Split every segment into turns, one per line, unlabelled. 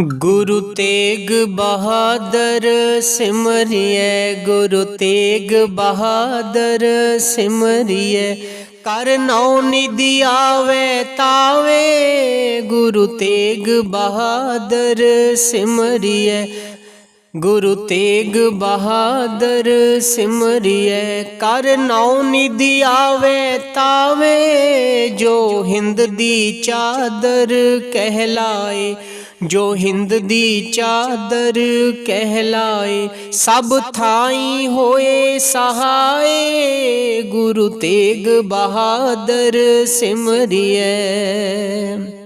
ਗੁਰੂ ਤੇਗ ਬਹਾਦਰ ਸਿਮਰਿਐ, ਗੁਰੂ ਤੇਗ ਬਹਾਦਰ ਸਿਮਰਿਐ। ਕਰ ਨੌ ਨਿਧੀ ਆਵੇ ਤਾਵੇ, ਗੁਰੂ ਤੇਗ ਬਹਾਦਰ ਸਿਮਰਿਐ। ਗੁਰੂ ਤੇਗ ਬਹਾਦਰ ਸਿਮਰਿਐ, ਕਰ ਨੌ ਨਿਧੀ ਆਵੇ ਤਾਵੇ, ਜੋ ਹਿੰਦ ਦੀ ਚਾਦਰ ਕਹਿਲਾਏ, ਜੋ ਹਿੰਦ ਦੀ ਚਾਦਰ ਕਹਿਲਾਏ, ਸਭ ਥਾਈ ਹੋਏ ਸਹਾਏ, ਗੁਰੂ ਤੇਗ ਬਹਾਦਰ ਸਿਮਰਿਐ।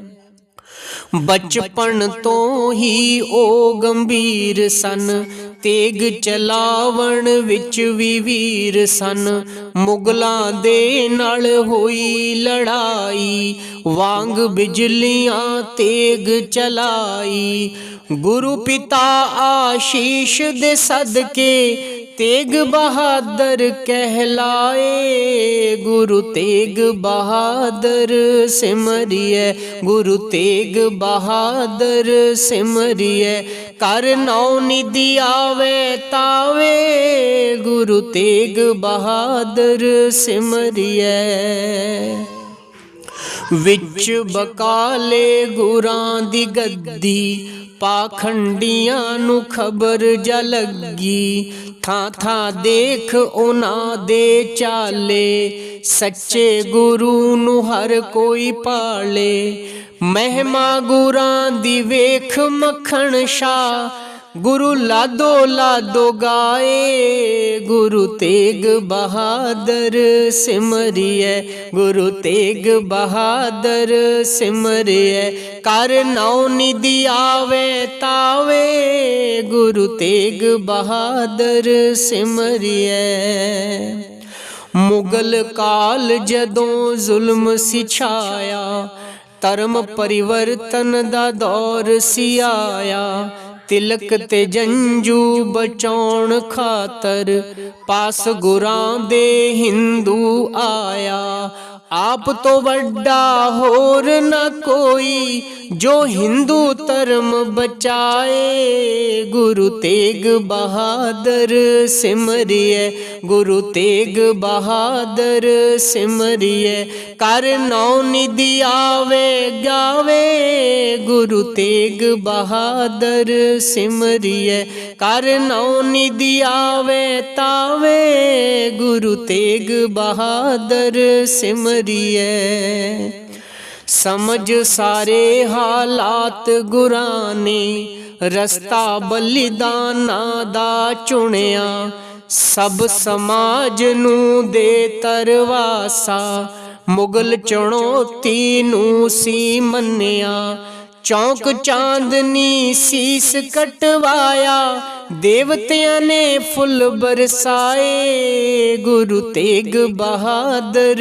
ਬਚਪਨ ਤੋਂ ਹੀ ਉਹ ਗੰਭੀਰ ਸਨ। ਤੇਗ ਚਲਾਵਣ ਵਿੱਚ ਵੀ ਵੀਰ ਸਨ। ਮੁਗਲਾਂ ਦੇ ਨਾਲ ਹੋਈ ਲੜਾਈ। ਵਾਂਗ ਬਿਜਲੀਆਂ ਤੇਗ ਚਲਾਈ। ਗੁਰੂ ਪਿਤਾ ਆਸ਼ੀਸ਼ ਦੇ ਸਦਕੇ ਤੇਗ ਬਹਾਦਰ ਕਹਿਲਾਏ, ਗੁਰੂ ਤੇਗ ਬਹਾਦਰ ਸਿਮਰਿਐ, ਗੁਰੂ ਤੇਗ ਬਹਾਦਰ ਸਿਮਰਿਐ, ਕਰ ਨੌ ਨਿਧੀ ਆਵੇ ਤਾਵੇ, ਗੁਰੂ ਤੇਗ ਬਹਾਦਰ ਸਿਮਰਿਐ। ਵਿੱਚ ਬਕਾਲੇ ਗੁਰਾਂ ਦੀ ਗੱਦੀ ਪਾਖੰਡੀਆਂ ਨੂੰ ਖਬਰ ਜਾ ਲੱਗੀ। ਥਾਂ ਥਾਂ ਦੇਖ ਉਹਨਾਂ ਦੇ ਚਾਲੇ। ਸੱਚੇ ਗੁਰੂ ਨੂੰ ਹਰ ਕੋਈ ਪਾਲੇ। ਮਹਿਮਾ ਗੁਰਾਂ ਦੀ ਵੇਖ ਮੱਖਣ ਸ਼ਾ ਗੁਰੂ ਲਾਦੋ ਲਾਦੋ ਗਾਏ, ਗੁਰੂ ਤੇਗ ਬਹਾਦਰ ਸਿਮਰਿਐ, ਗੁਰੂ ਤੇਗ ਬਹਾਦਰ ਸਿਮਰਿਐ। ਕਰ ਨੌ ਨਿਧੀ ਆਵੇ ਤਾਵੇ, ਗੁਰੂ ਤੇਗ ਬਹਾਦਰ ਸਿਮਰਿਐ। ਮੁਗਲ ਕਾਲ ਜਦੋਂ ਜ਼ੁਲਮ ਸਿਛਾਇਆ, ਧਰਮ ਪਰਿਵਰਤਨ ਦਾ ਦੌਰ ਸੀ ਆਇਆ ਤਿਲਕ ਤੇ ਜੰਜੂ ਬਚਾਉਣ ਖਾਤਰ ਪਾਸ ਗੁਰਾਂ ਦੇ ਹਿੰਦੂ ਆਇਆ। ਆਪ ਤੋਂ ਵੱਡਾ ਹੋਰ ਨਾ ਕੋਈ, ਜੋ ਹਿੰਦੂ ਧਰਮ ਬਚਾਏ। ਗੁਰੂ ਤੇਗ ਬਹਾਦਰ ਸਿਮਰਿਐ ਗੁਰੂ ਤੇਗ ਬਹਾਦਰ ਸਿਮਰਿਐ ਕਰ ਨੌ ਨਿਧੀ ਆਵੇ, ਗਾਵੇ। ਗੁਰੂ ਤੇਗ ਬਹਾਦਰ ਸਿਮਰਿਐ ਕਰ ਨੌ ਨਿਧੀ ਆਵੇ, ਤਾਵੇ। ਗੁਰੂ ਤੇਗ ਬਹਾਦਰ ਸਿਮਰਿਐ ਸਮਝ ਸਾਰੇ ਹਾਲਾਤ ਗੁਰਾਂ ਨੇ ਰਸਤਾ ਬਲਿਦਾਨਾਂ ਦਾ ਚੁਣਿਆ। ਸਭ ਸਮਾਜ ਨੂੰ ਦੇ ਤਰਵਾਸਾ, ਮੁਗਲ ਚੁਣੌਤੀ ਨੂੰ ਸੀ ਮੰਨਿਆ। ਚੌਂਕ ਚਾਂਦਨੀ ਸੀਸ ਕਟਵਾਇਆ ਦੇਵਤਿਆਂ ਨੇ ਫੁੱਲ ਬਰਸਾਏ, ਗੁਰੂ ਤੇਗ ਬਹਾਦਰ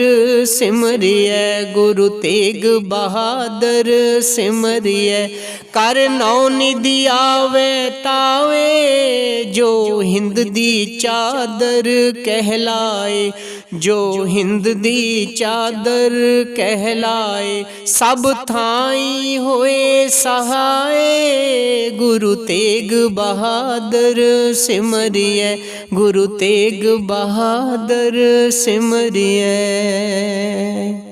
ਸਿਮਰਿਐ, ਗੁਰੂ ਤੇਗ ਬਹਾਦਰ ਸਿਮਰਿਐ। ਕਰ ਨੌ ਨਿਧੀ ਆਵੇ ਤਾਵੇ, ਜੋ ਹਿੰਦ ਦੀ ਚਾਦਰ ਕਹਿਲਾਏ। ਜੋ ਹਿੰਦ ਦੀ ਚਾਦਰ ਕਹਿਲਾਏ, ਸਭ ਥਾਈ ਹੋਏ ਸਹਾਏ। ਗੁਰੂ ਤੇਗ ਬਹਾਦਰ ਸਿਮਰਿਐ, ਗੁਰੂ ਤੇਗ ਬਹਾਦਰ ਸਿਮਰਿਐ।